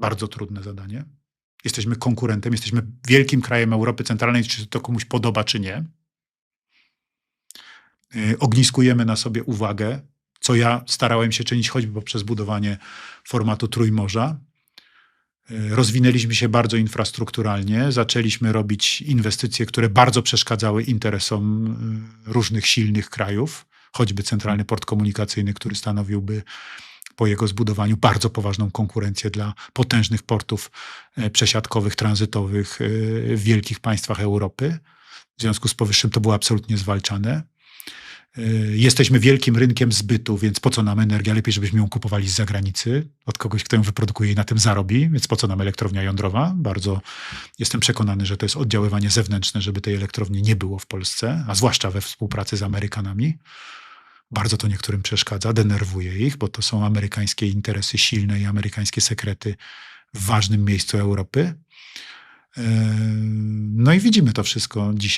Bardzo trudne zadanie. Jesteśmy konkurentem, jesteśmy wielkim krajem Europy Centralnej, czy to komuś podoba, czy nie. Y, Ogniskujemy na sobie uwagę, co ja starałem się czynić choćby poprzez budowanie formatu Trójmorza. Y, Rozwinęliśmy się bardzo infrastrukturalnie, zaczęliśmy robić inwestycje, które bardzo przeszkadzały interesom y, różnych silnych krajów, choćby Centralny Port Komunikacyjny, który stanowiłby po jego zbudowaniu bardzo poważną konkurencję dla potężnych portów e, przesiadkowych, tranzytowych e, w wielkich państwach Europy. W związku z powyższym to było absolutnie zwalczane. E, Jesteśmy wielkim rynkiem zbytu, więc po co nam energia? Lepiej, żebyśmy ją kupowali z zagranicy, od kogoś, kto ją wyprodukuje i na tym zarobi, więc po co nam elektrownia jądrowa? Bardzo jestem przekonany, że to jest oddziaływanie zewnętrzne, żeby tej elektrowni nie było w Polsce, a zwłaszcza we współpracy z Amerykanami. Bardzo to niektórym przeszkadza, denerwuje ich, bo to są amerykańskie interesy silne i amerykańskie sekrety w ważnym miejscu Europy. E, No i widzimy to wszystko dzisiaj.